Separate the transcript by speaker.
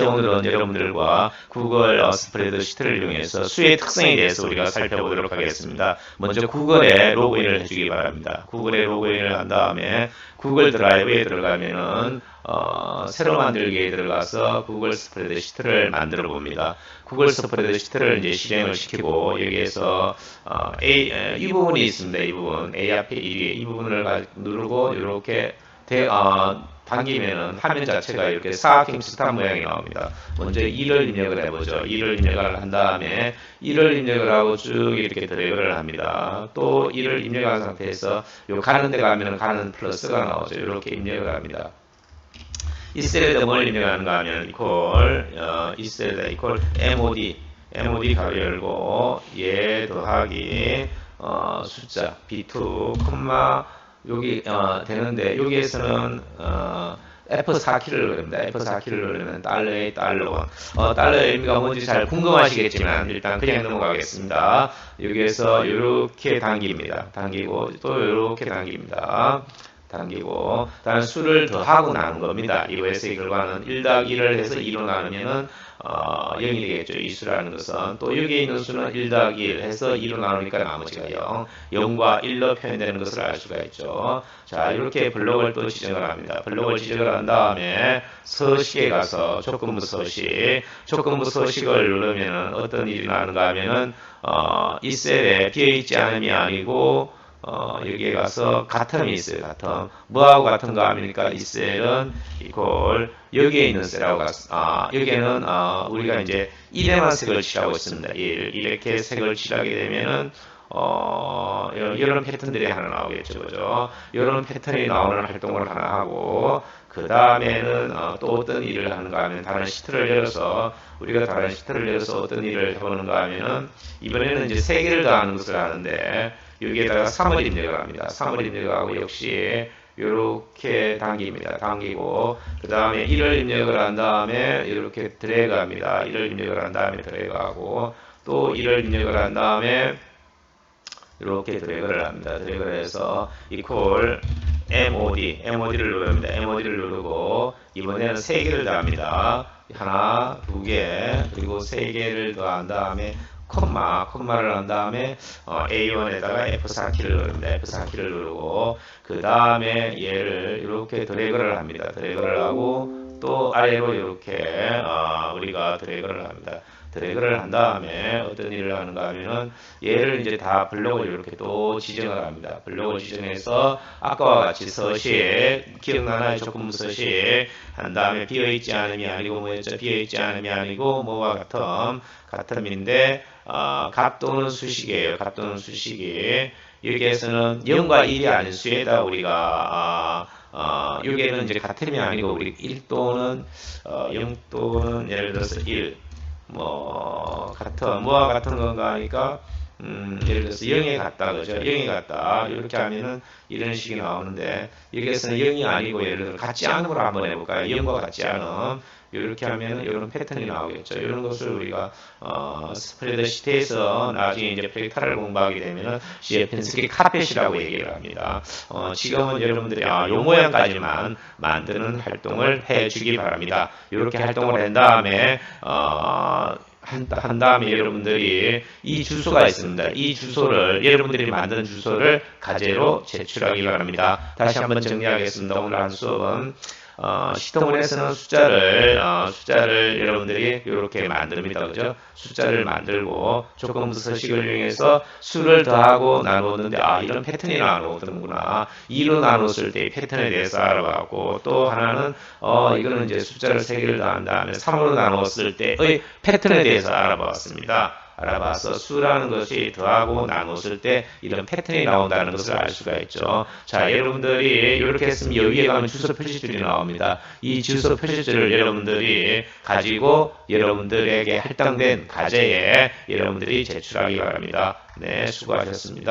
Speaker 1: 오늘은 여러분들과 구글 어, 스프레드시트를 이용해서 수의 특성에 대해서 우리가 살펴보도록 하겠습니다. 먼저 구글에 로그인을 해주기 바랍니다. 구글에 로그인을 한 다음에 구글 드라이브에 들어가면은 어, 새로 만들기에 들어가서 구글 스프레드시트를 만들어 봅니다. 구글 스프레드시트를 이제 실행을 시키고 여기에서 어, A, 에, 이 부분이 있습니다. 이 부분 A 앞에 이, 이 부분을 가- 누르고 이렇게 대, 어, 당기면은 화면 자체가 이렇게 사각형 비슷한 모양이 나옵니다. 먼저 1을 입력을 해보죠. 1을 입력을 한 다음에 1을 입력을 하고 쭉 이렇게 드래그를 합니다. 또 1을 입력한 상태에서 요 가는 데 가면은 가는 플러스가 나오죠. 이렇게 입력을 합니다. 이 셀에다 뭘 입력하는가 하면 이퀄 어, 이 셀에다 이퀄 MOD MOD 가로 열고 얘 더하기 어, 숫자 B2 콤마 여기 어, 되는데 여기에서는 어, F4키를 누릅니다. F4키를 누르면 달러에 달러 원. 어, 달러의 의미가 뭔지 잘 궁금하시겠지만 일단 그냥 넘어가겠습니다. 여기에서 이렇게 당깁니다. 당기고 또 이렇게 당깁니다. 당기고 다른 수를 더하고 나눈 겁니다. 이거에서의 결과는 1 더하기 1을 해서 2로 나누면은 어, 0이 되겠죠. 이 수라는 것은 또 여기에 있는 수는 1 더하기 1 해서 2로 나누니까 나머지가 0 0과 1로 표현되는 것을 알 수가 있죠. 자 이렇게 블록을 또 지정을 합니다. 블록을 지정을 한 다음에 서식에 가서 조건부 서식 조건부 서식을 누르면은 어떤 일이 나는가 하면은 어, 이 셀에 비어있지 않음이 아니고 어, 여기에 가서 같음이 있어요. 같음. 뭐하고 같은가 하니까 이 셀은 이퀄 여기에 있는 셀하고 같, 아, 여기에는 어, 우리가 이제 1에만 색을 칠하고 있습니다. 1. 이렇게 색을 칠하게 되면은 어, 이런, 패턴들이 하나 나오겠죠. 그죠? 이런 패턴이 나오는 활동을 하나 하고, 그 다음에는 어, 또 어떤 일을 하는가 하면 다른 시트를 열어서, 우리가 다른 시트를 열어서 어떤 일을 해보는가 하면은, 이번에는 이제 세 개를 더하는 것을 하는데, 여기에다가 3을 입력을 합니다. 3을 입력을 하고 역시 이렇게 당깁니다. 당기고 그 다음에 1을 입력을 한 다음에 이렇게 드래그 합니다. 1을 입력을 한 다음에 드래그 하고 또 1을 입력을 한 다음에 이렇게 드래그를 합니다. 드래그를 해서 equal MOD, MOD를 누릅니다. MOD를 누르고 이번에는 세 개를 더합니다. 하나, 두 개, 그리고 세 개를 더한 다음에 콤마, 콤마를 한 다음에 어, A1에다가 F4키를 누릅니다. F4키를 누르고 그 다음에 얘를 이렇게 드래그를 합니다. 드래그를 하고 또 아래로 이렇게 어, 우리가 드래그를 합니다. 드래그를 한 다음에 어떤 일을 하는가 하면은 얘를 이제 다 블록을 이렇게 또 지정을 합니다. 블록을 지정해서 아까와 같이 서식 기억나나요? 조금 서식 한 다음에 비어있지 않음이 아니고 뭐였죠? 비어있지 않음이 아니고 뭐와 같음 같음인데 어, 값 또는 수식이에요. 값 또는 수식이 여기에서는 0과 1이 아닌 수에다 우리가 어, 어, 여기에는 이제 같음이 아니고 우리 1 또는 어, 0 또는 예를 들어서 1 뭐 같은 뭐와 같은 건가 하니까 음, 예를 들어서 0에 같다 그죠. 0에 같다. 이렇게 하면은 이런 식이 나오는데 여기에서는 0이 아니고 예를 들어 같지 않음으로 한번 해볼까요? 0과 같지 않음. 이렇게 하면 이런 패턴이 나오겠죠. 이런 것을 우리가 어, 스프레드 시트에서 나중에 이제 벡터를 공부하게 되면은 CFN스키 카펫이라고 얘기를 합니다. 어, 지금은 여러분들이 아, 요 모양까지만 만드는 활동을 해주기 바랍니다. 이렇게 활동을 한 다음에 어, 한, 한 다음에 여러분들이 이 주소가 있습니다. 이 주소를 여러분들이 만든 주소를 가제로 제출하기 바랍니다. 다시 한번 정리하겠습니다. 오늘 한 수업은 어, 시동원에서는 숫자를 어, 숫자를 여러분들이 이렇게 만듭니다. 그죠? 숫자를 만들고 조건부 서식을 이용해서 수를 더하고 나누었는데 아 이런 패턴이 나누었던구나. 2로 나눴을 때의 패턴에 대해서 알아봤고 또 하나는 어 이거는 이제 숫자를 3개를 더한 다음에 3으로 나눴을 때의 패턴에 대해서 알아봤습니다. 알아봐서 수라는 것이 더하고 나눴을 때 이런 패턴이 나온다는 것을 알 수가 있죠. 자, 여러분들이 이렇게 했으면 여기에 가면 주소 표시줄이 나옵니다. 이 주소 표시줄을 여러분들이 가지고 여러분들에게 할당된 과제에 여러분들이 제출하기 바랍니다. 네, 수고하셨습니다.